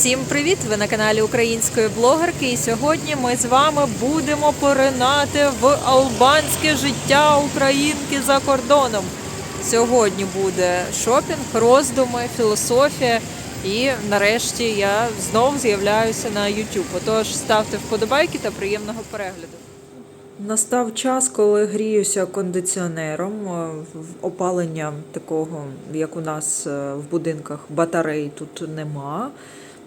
Всім привіт! Ви на каналі української блогерки. І сьогодні ми з вами будемо поринати в албанське життя українки за кордоном. Сьогодні буде шопінг, роздуми, філософія. І нарешті я знов з'являюся на YouTube. Отож, ставте вподобайки та приємного перегляду. Настав час, коли гріюся кондиціонером. Е, Опалення такого, як у нас е, в будинках, батарей тут нема.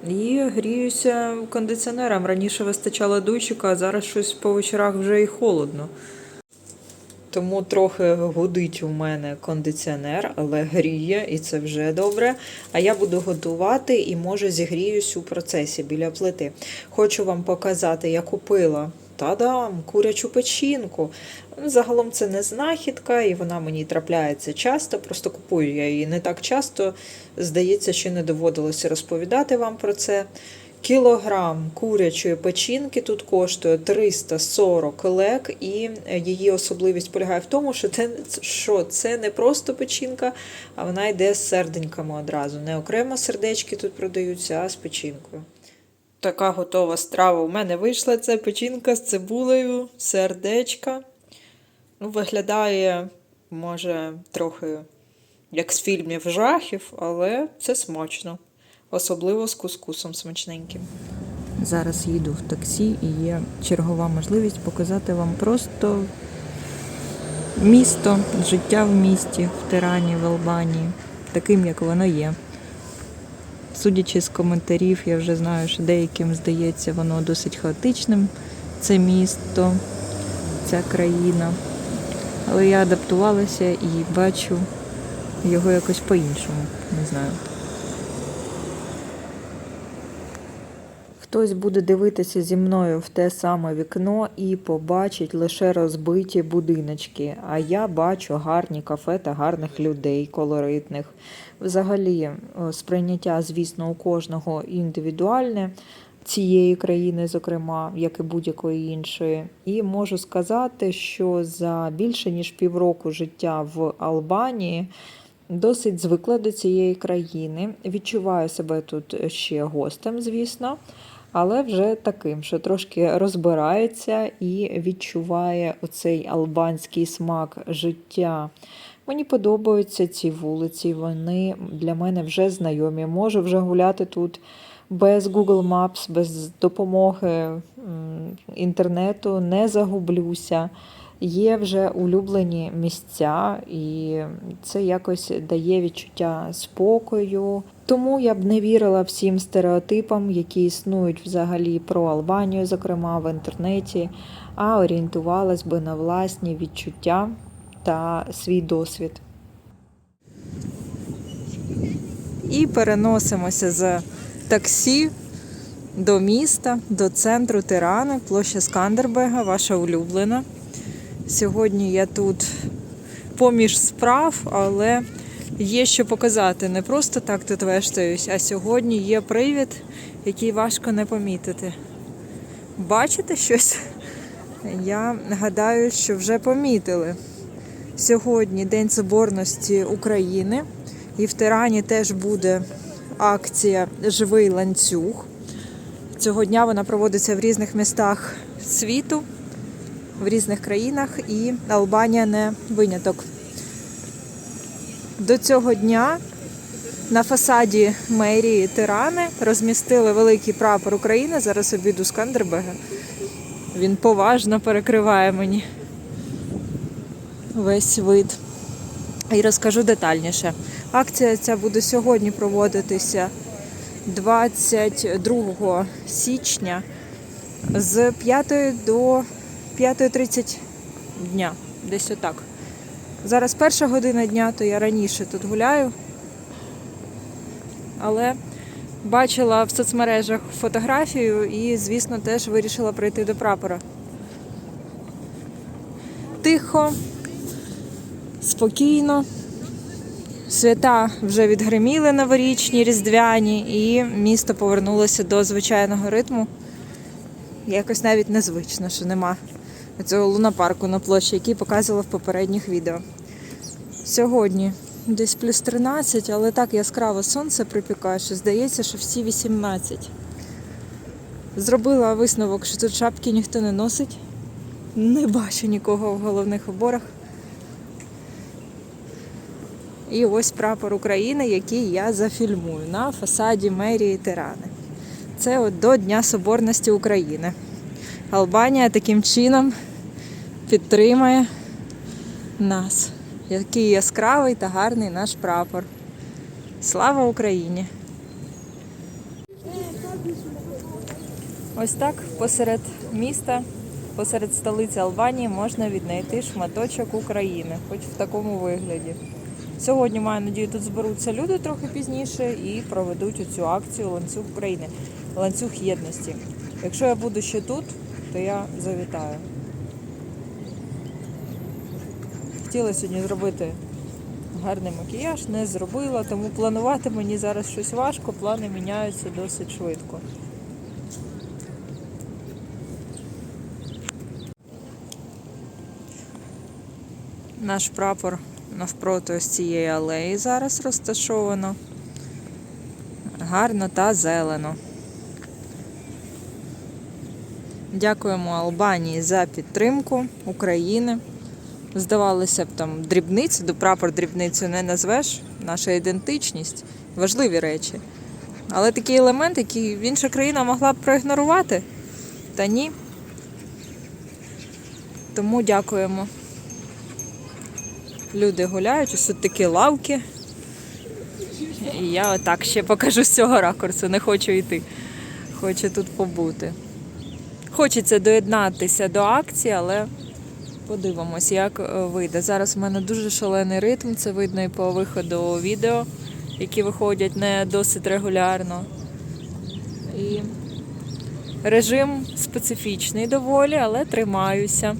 І гріюся кондиціонером. Раніше вистачало дучика, а зараз щось по вечорах вже і холодно. Тому трохи гудить у мене кондиціонер, але гріє, і це вже добре. А я буду готувати і може зігріюсь у процесі біля плити. Хочу вам показати, я купила та-дам, курячу печінку. Загалом це не знахідка, і вона мені трапляється часто. Просто купую я її не так часто. Здається, що не доводилося розповідати вам про це. Кілограм курячої печінки тут коштує 340 лек, і її особливість полягає в тому, що це, що це не просто печінка, а вона йде з серденьками одразу. Не окремо сердечки тут продаються, а з печінкою. Така готова страва у мене вийшла. Це печінка з цибулею, сердечка. Ну, виглядає, може, трохи як з фільмів жахів, але це смачно. Особливо з кускусом смачненьким. Зараз їду в таксі і є чергова можливість показати вам просто місто, життя в місті, в Тирані, в Албанії, таким, як воно є. Судячи з коментарів, я вже знаю, що деяким здається воно досить хаотичним, це місто, ця країна. Але я адаптувалася і бачу його якось по-іншому. Не знаю. Хтось буде дивитися зі мною в те саме вікно і побачить лише розбиті будиночки. А я бачу гарні кафе та гарних людей, колоритних. Взагалі, е, сприйняття, звісно, у кожного індивідуальне цієї країни, зокрема, як і будь-якої іншої. І можу сказати, що за більше ніж півроку життя в Албанії. Досить звикла до цієї країни. Відчуваю себе тут ще гостем, звісно, але вже таким, що трошки розбирається і відчуває оцей албанський смак життя. Мені подобаються ці вулиці, вони для мене вже знайомі. Можу вже гуляти тут без Google Maps, без допомоги інтернету, не загублюся. Є вже улюблені місця, і це якось дає відчуття спокою. Тому я б не вірила всім стереотипам, які існують взагалі про Албанію, зокрема в інтернеті, а орієнтувалась би на власні відчуття та свій досвід. І переносимося з таксі до міста, до центру Тирани, площа Скандербега, ваша улюблена. Сьогодні я тут поміж справ, але є що показати. Не просто так тут вештаюсь, а сьогодні є привід, який важко не помітити. Бачите щось? Я гадаю, що вже помітили. Сьогодні День Соборності України, і в Тирані теж буде акція Живий ланцюг. Цього дня вона проводиться в різних містах світу в різних країнах, і Албанія не виняток. До цього дня на фасаді мерії Тирани розмістили великий прапор України. Зараз обіду Скандербега. Він поважно перекриває мені весь вид. І розкажу детальніше. Акція ця буде сьогодні проводитися 22 січня з 5 до 5.30 дня, десь отак. Зараз перша година дня, то я раніше тут гуляю. Але бачила в соцмережах фотографію і, звісно, теж вирішила прийти до прапора. Тихо, спокійно. Свята вже відгриміли новорічні, різдвяні, і місто повернулося до звичайного ритму. Якось навіть незвично, що нема цього лунопарку на площі, який показувала в попередніх відео. Сьогодні десь плюс 13, але так яскраво сонце припікає, що здається, що всі 18. Зробила висновок, що тут шапки ніхто не носить. Не бачу нікого в головних уборах. І ось прапор України, який я зафільмую на фасаді мерії Тирани. Це от до Дня Соборності України. Албанія таким чином підтримує нас. Який яскравий та гарний наш прапор. Слава Україні! Ось так посеред міста, посеред столиці Албанії можна віднайти шматочок України, хоч в такому вигляді. Сьогодні маю надію, тут зберуться люди трохи пізніше і проведуть цю акцію ланцюг України, ланцюг єдності. Якщо я буду ще тут, то я завітаю. Хотіла сьогодні зробити гарний макіяж, не зробила, тому планувати мені зараз щось важко, плани міняються досить швидко. Наш прапор навпроти ось цієї алеї зараз розташовано. Гарно та зелено. Дякуємо Албанії за підтримку України. Здавалося б, там дрібниці, до прапор дрібницю не назвеш, наша ідентичність, важливі речі. Але такий елемент, який інша країна могла б проігнорувати, та ні. Тому дякуємо. Люди гуляють, ось такі лавки. І я отак ще покажу з цього ракурсу, не хочу йти. Хочу тут побути. Хочеться доєднатися до акції, але подивимось, як е, вийде. Зараз в мене дуже шалений ритм, це видно і по виходу відео, які виходять не досить регулярно. І режим специфічний доволі, але тримаюся.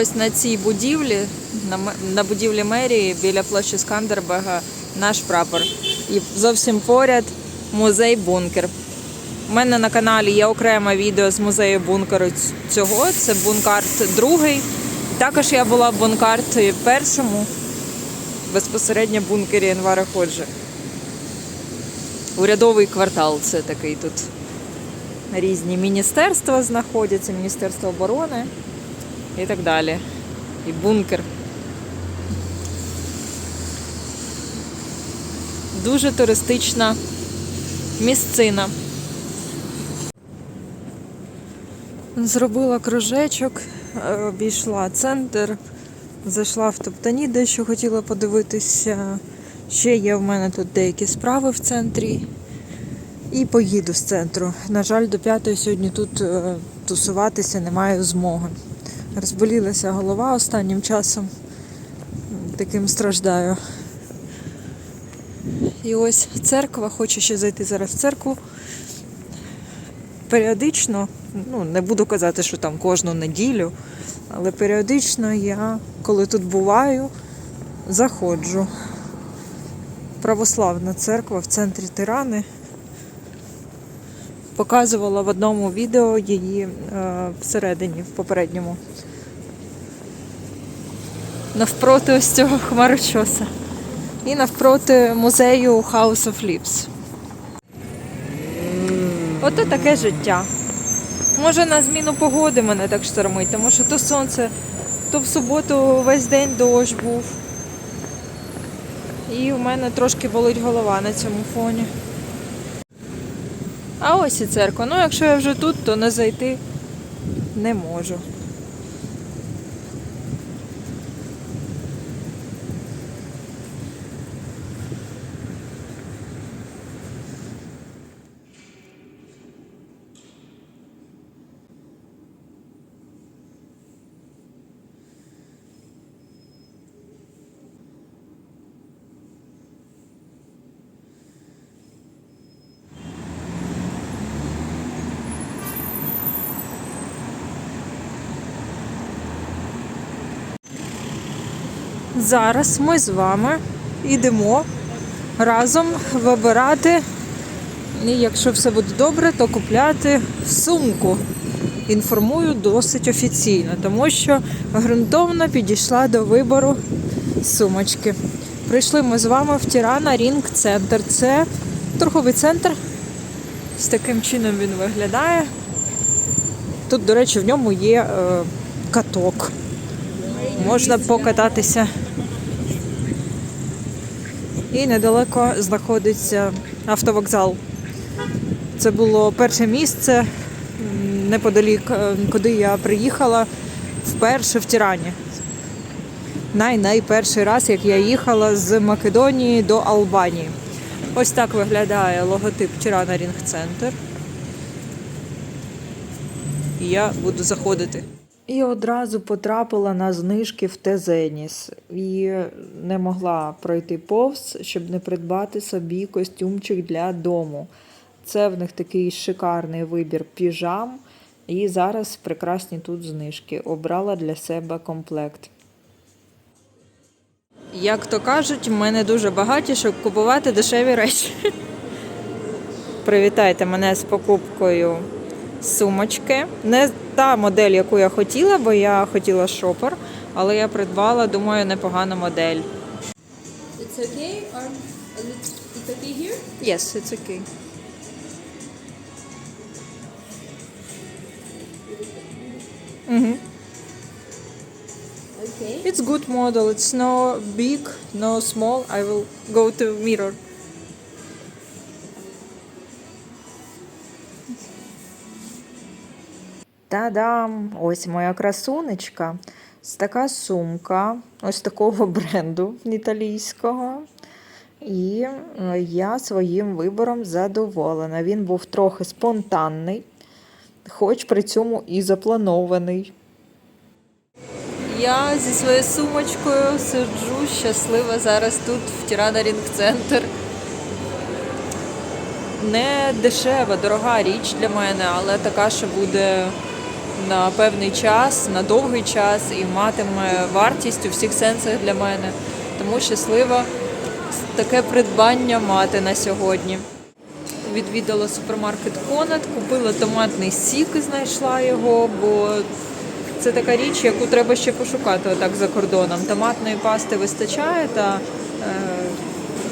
Ось на цій будівлі, на, будівлі мерії біля площі Скандербега наш прапор. І зовсім поряд музей бункер. У мене на каналі є окреме відео з музею бункеру цього. Це бункарт другий. Також я була в першому, безпосередньо бункері Енвара Ходжі. Урядовий квартал це такий тут. Різні міністерства знаходяться, Міністерство оборони і так далі. І бункер. Дуже туристична місцина. Зробила кружечок, е, обійшла центр, зайшла в Топтані, дещо хотіла подивитися. Ще є в мене тут деякі справи в центрі. І поїду з центру. На жаль, до п'ятої сьогодні тут е, тусуватися не маю змоги. Розболілася голова останнім часом. Таким страждаю. І ось церква, хочу ще зайти зараз в церкву. Періодично, ну не буду казати, що там кожну неділю, але періодично я, коли тут буваю, заходжу. Православна церква в центрі Тирани. Показувала в одному відео її е, всередині, в попередньому. Навпроти ось цього хмарочоса. І навпроти музею House of Lips. Ото таке життя. Може на зміну погоди мене так штормить, тому що то сонце, то в суботу весь день дощ був. І у мене трошки болить голова на цьому фоні. А ось і церква. Ну, якщо я вже тут, то не зайти не можу. Зараз ми з вами йдемо разом вибирати, і якщо все буде добре, то купляти сумку. Інформую досить офіційно, тому що ґрунтовно підійшла до вибору сумочки. Прийшли ми з вами в Тірана Рінг Центр. Це торговий центр. З таким чином він виглядає. Тут, до речі, в ньому є е, каток. Можна покататися. І недалеко знаходиться автовокзал. Це було перше місце неподалік, е, куди я приїхала вперше в Тірані. Най-найперший раз, як я їхала з Македонії до Албанії. Ось так виглядає логотип Тірана Рінг Центр. І я буду заходити. І одразу потрапила на знижки в Тезеніс і не могла пройти повз, щоб не придбати собі костюмчик для дому. Це в них такий шикарний вибір піжам. І зараз прекрасні тут знижки. Обрала для себе комплект. Як то кажуть, ми не дуже багаті, щоб купувати дешеві речі. Привітайте мене з покупкою сумочки. Не та модель, яку я хотіла, бо я хотіла шопер, але я придбала, думаю, непогану модель. It's okay, or it's okay here? Yes, it's okay. Mhm. Okay. It's good model. It's no big, no small. I will go to mirror. Та-дам! Ось моя красунечка. Така сумка, ось такого бренду італійського. І е, я своїм вибором задоволена. Він був трохи спонтанний, хоч при цьому і запланований. Я зі своєю сумочкою сиджу щаслива зараз тут, в Тірана Рінг Центр. Не дешева, дорога річ для мене, але така, що буде на певний час, на довгий час і матиме вартість у всіх сенсах для мене. Тому щаслива таке придбання мати на сьогодні. Відвідала супермаркет Конат, купила томатний сік, знайшла його, бо це така річ, яку треба ще пошукати отак за кордоном. Томатної пасти вистачає, та е,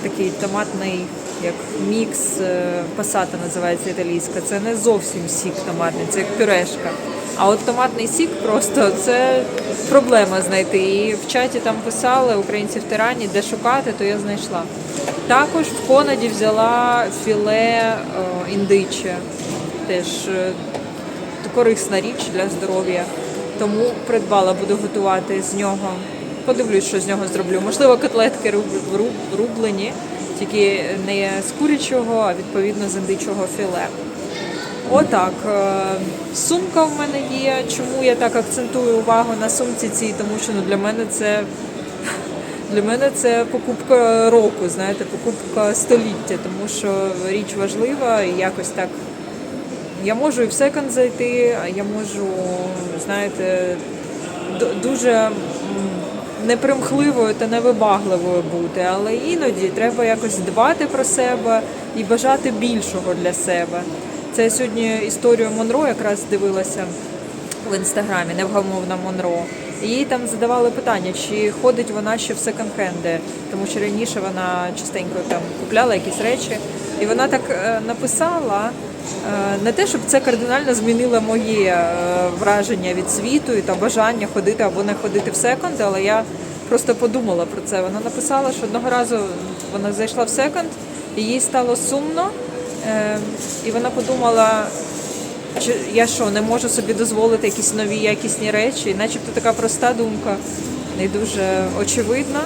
такий томатний, як мікс е, пасата називається італійська. Це не зовсім сік томатний, це як пюрешка. А от томатний сік просто це проблема знайти. І в чаті там писали українці в Тирані, де шукати, то я знайшла. Також в Конаді взяла філе е, індиче. Теж е, корисна річ для здоров'я. Тому придбала, буду готувати з нього. Подивлюсь, що з нього зроблю. Можливо, котлетки руб- руб- рублені, тільки не з курячого, а відповідно з індичого філе. Отак. Сумка в мене є. Чому я так акцентую увагу на сумці цій? Тому що ну, для мене це для мене це покупка року, знаєте, покупка століття, тому що річ важлива і якось так. Я можу і в секонд зайти, а я можу, знаєте, дуже непримхливою та невибагливою бути, але іноді треба якось дбати про себе і бажати більшого для себе. Це я сьогодні історію Монро якраз дивилася в інстаграмі, невгамовна Монро. І їй там задавали питання, чи ходить вона ще в секонд-хенди, тому що раніше вона частенько там купляла якісь речі. І вона так е, написала, е, не те, щоб це кардинально змінило моє е, враження від світу і та бажання ходити або не ходити в секонд, але я просто подумала про це. Вона написала, що одного разу вона зайшла в секонд, і їй стало сумно, і вона подумала, чи я що, не можу собі дозволити якісь нові якісні речі? Начебто така проста думка, не дуже очевидна.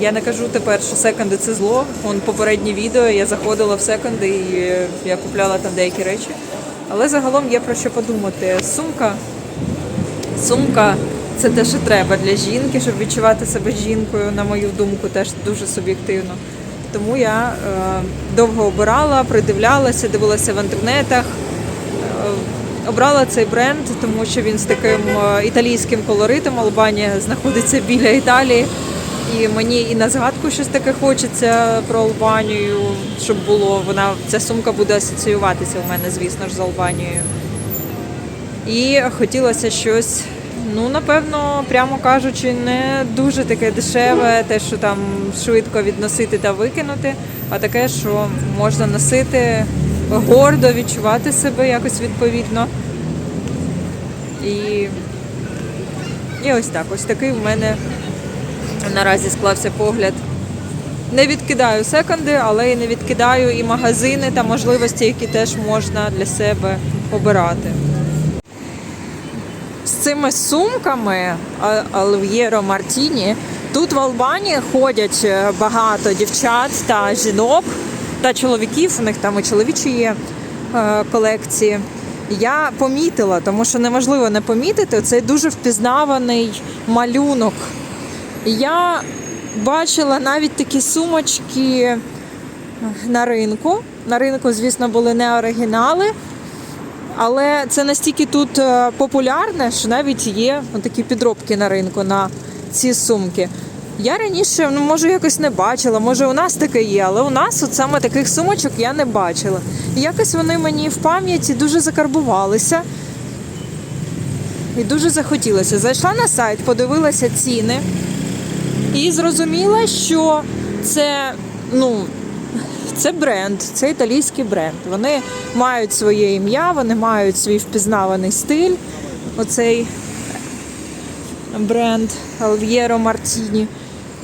Я не кажу тепер, що секонди це зло. Вон попереднє відео, я заходила в секонди і е, я купляла там деякі речі. Але загалом є про що подумати. Сумка. Сумка це те, що треба для жінки, щоб відчувати себе жінкою, на мою думку, теж дуже суб'єктивно. Тому я е, довго обирала, придивлялася, дивилася в інтернетах. Е, Обрала цей бренд, тому що він з таким е, італійським колоритом. Албанія знаходиться біля Італії. І мені і на згадку щось таке хочеться про Албанію, щоб було. Вона ця сумка буде асоціюватися у мене, звісно ж, з Албанією. І хотілося щось, ну напевно, прямо кажучи, не дуже таке дешеве, те, що там швидко відносити та викинути, а таке, що можна носити гордо, відчувати себе якось відповідно. І, і ось так, ось такий в мене наразі склався погляд. Не відкидаю секонди, але і не відкидаю і магазини та можливості, які теж можна для себе обирати. Цими сумками Альв'єро Мартіні тут в Албанії ходять е, багато дівчат та жінок та чоловіків. У них там і чоловічі є е, колекції. Я помітила, тому що неможливо не помітити цей дуже впізнаваний малюнок. Я бачила навіть такі сумочки на ринку. На ринку, звісно, були не оригінали, але це настільки тут е, популярне, що навіть є такі підробки на ринку на ці сумки. Я раніше, ну може, якось не бачила, може у нас таке є, але у нас от саме таких сумочок я не бачила. І якось вони мені в пам'яті дуже закарбувалися. І дуже захотілося. Зайшла на сайт, подивилася ціни і зрозуміла, що це, ну, це бренд, це італійський бренд. Вони мають своє ім'я, вони мають свій впізнаваний стиль. Оцей бренд Alviero Martini.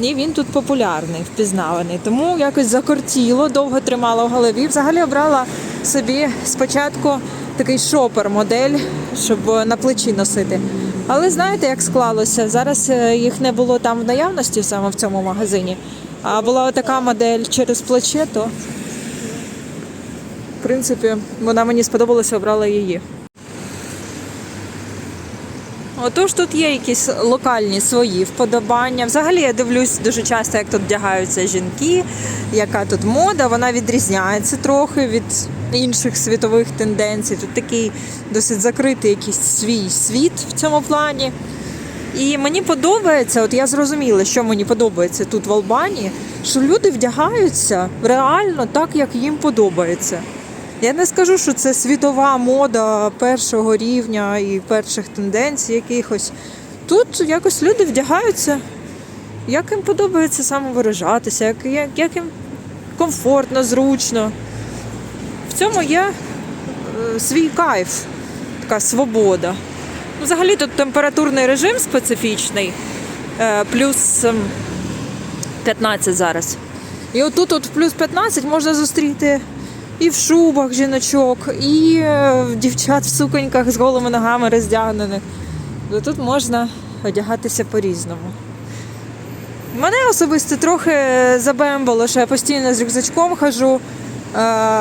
І він тут популярний, впізнаваний. Тому якось закортіло, довго тримала в голові. Взагалі обрала собі спочатку такий шопер модель, щоб на плечі носити. Але знаєте, як склалося? Зараз е, їх не було там в наявності саме в цьому магазині. А була така модель через плече, то в принципі вона мені сподобалася, обрала її. Отож, тут є якісь локальні свої вподобання. Взагалі я дивлюсь дуже часто, як тут вдягаються жінки, яка тут мода. Вона відрізняється трохи від інших світових тенденцій. Тут такий досить закритий якийсь свій світ в цьому плані. І мені подобається, от я зрозуміла, що мені подобається тут в Албанії, що люди вдягаються реально так, як їм подобається. Я не скажу, що це світова мода першого рівня і перших тенденцій якихось. Тут якось люди вдягаються, як їм подобається самовиражатися, як, як, як їм комфортно, зручно. В цьому є е, свій кайф, така свобода. Взагалі тут температурний режим специфічний, е, плюс ем, 15 зараз. І отут от плюс 15 можна зустріти і в шубах жіночок, і е, дівчат в суконьках з голими ногами роздягнених. Тут можна одягатися по-різному. Мене особисто трохи забембало, що я постійно з рюкзачком хожу, е,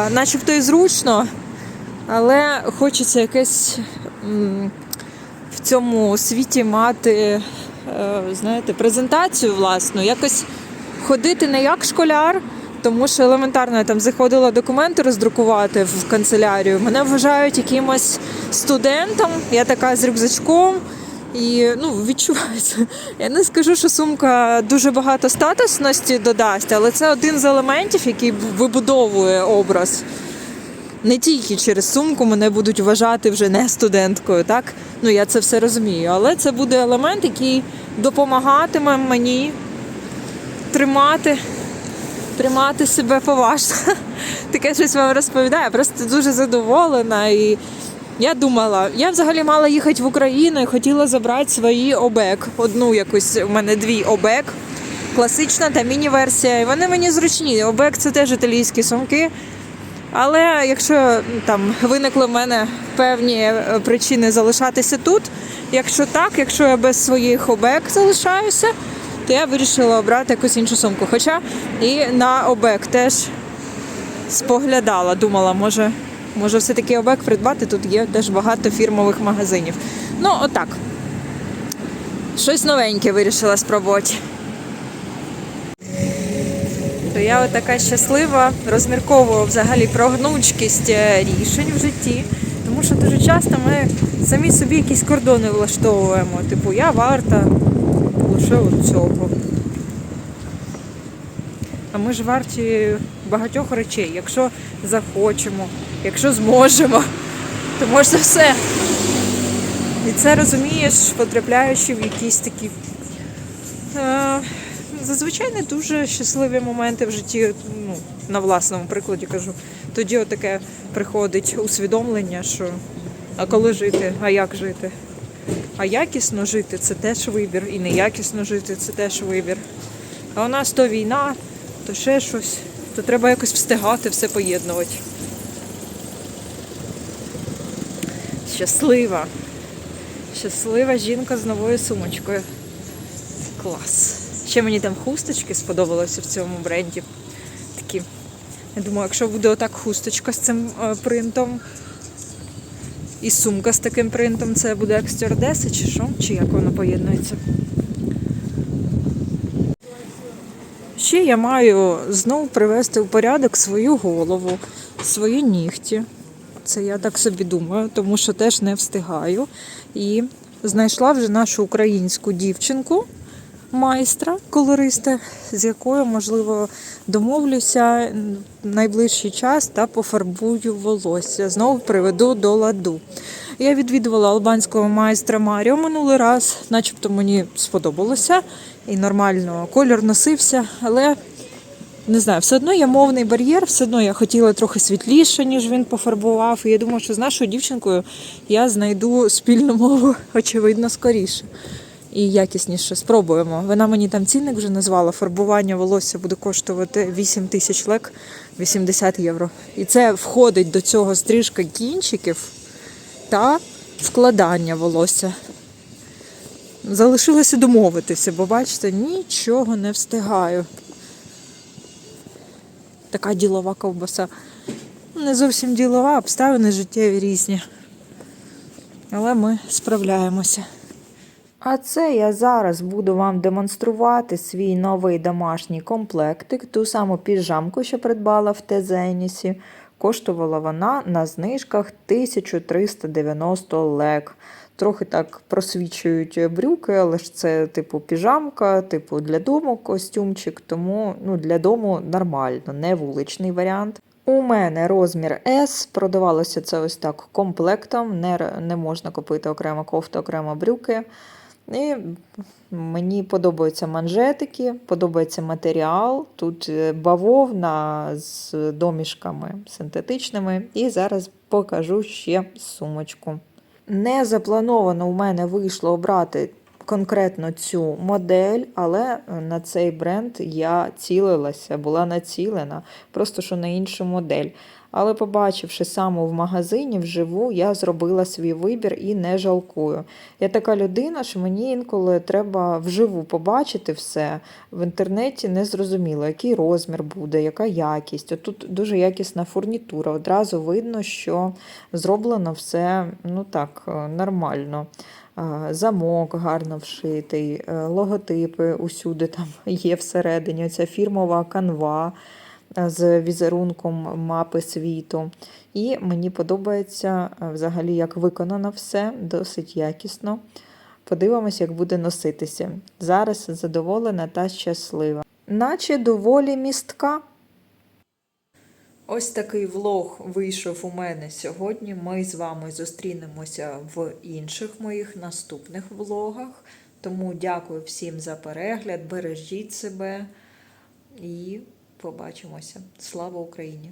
начебто і зручно, але хочеться якесь цьому світі мати, е, знаєте, презентацію власну, якось ходити не як школяр, тому що елементарно я там заходила документи роздрукувати в канцелярію. Мене вважають якимось студентом, я така з рюкзачком. І ну, відчувається. Я не скажу, що сумка дуже багато статусності додасть, але це один з елементів, який вибудовує образ. Не тільки через сумку мене будуть вважати вже не студенткою, так? Ну я це все розумію. Але це буде елемент, який допомагатиме мені тримати, тримати себе поважно. Таке щось вам розповідаю. Я просто дуже задоволена. І я думала, я взагалі мала їхати в Україну і хотіла забрати свої обек. Одну якусь у мене дві обек. Класична та міні-версія. І вони мені зручні. Обек це теж італійські сумки. Але якщо ну, там виникли в мене певні е, причини залишатися тут, якщо так, якщо я без своїх обек залишаюся, то я вирішила обрати якусь іншу сумку. Хоча і на обек теж споглядала, думала, може, може все-таки обек придбати. Тут є теж багато фірмових магазинів. Ну, отак. Щось новеньке вирішила спробувати. То я така щаслива, розмірковую взагалі про гнучкість е, рішень в житті. Тому що дуже часто ми самі собі якісь кордони влаштовуємо. Типу, я варта лише от цього. А ми ж варті багатьох речей. Якщо захочемо, якщо зможемо, то можна все. І це розумієш, потрапляючи в якісь такі е, зазвичай не дуже щасливі моменти в житті, ну, на власному прикладі кажу. Тоді отаке приходить усвідомлення, що а коли жити, а як жити? А якісно жити це теж вибір, і неякісно жити це теж вибір. А у нас то війна, то ще щось, то треба якось встигати все поєднувати. Щаслива. Щаслива жінка з новою сумочкою. Клас. Ще мені там хусточки сподобалося в цьому бренді. Такі. Я думаю, якщо буде отак хусточка з цим е, принтом, і сумка з таким принтом, це буде як стюардеса чи що? Чи як воно поєднується? Ще я маю знову привести в порядок свою голову, свої нігті. Це я так собі думаю, тому що теж не встигаю. І знайшла вже нашу українську дівчинку, майстра, колориста, з якою, можливо, домовлюся в найближчий час та пофарбую волосся. Знову приведу до ладу. Я відвідувала албанського майстра Маріо минулий раз, начебто мені сподобалося і нормально колір носився, але не знаю, все одно є мовний бар'єр, все одно я хотіла трохи світліше, ніж він пофарбував. І я думаю, що з нашою дівчинкою я знайду спільну мову, очевидно, скоріше. І якісніше спробуємо. Вона мені там цінник вже назвала. Фарбування волосся буде коштувати 8 тисяч лек 80 євро. І це входить до цього стрижка кінчиків та вкладання волосся. Залишилося домовитися, бо бачите, нічого не встигаю. Така ділова ковбаса. Не зовсім ділова, обставини життєві різні. Але ми справляємося. А це я зараз буду вам демонструвати свій новий домашній комплектик, ту саму піжамку, що придбала в Тезенісі. Коштувала вона на знижках 1390 лек. Трохи так просвічують брюки, але ж це типу піжамка, типу для дому костюмчик, тому ну, для дому нормально, не вуличний варіант. У мене розмір S, продавалося це ось так комплектом, не, не можна купити окремо кофту, окремо брюки. І мені подобаються манжетики, подобається матеріал. Тут е, бавовна з домішками синтетичними. І зараз покажу ще сумочку. Не заплановано у мене вийшло обрати конкретно цю модель, але на цей бренд я цілилася, була націлена, просто що на іншу модель. Але побачивши саму в магазині вживу, я зробила свій вибір і не жалкую. Я така людина, що мені інколи треба вживу побачити все. В інтернеті не зрозуміло, який розмір буде, яка якість. От Тут дуже якісна фурнітура. Одразу видно, що зроблено все ну так, е, нормально. Е, Замок гарно вшитий, е, логотипи усюди там є всередині. Оця фірмова канва з візерунком мапи світу. І мені подобається е, взагалі, як виконано все, досить якісно. Подивимось, як буде носитися. Зараз задоволена та щаслива. Наче доволі містка. Ось такий влог вийшов у мене сьогодні. Ми з вами зустрінемося в інших моїх наступних влогах. Тому дякую всім за перегляд. Бережіть себе і побачимося. Слава Україні!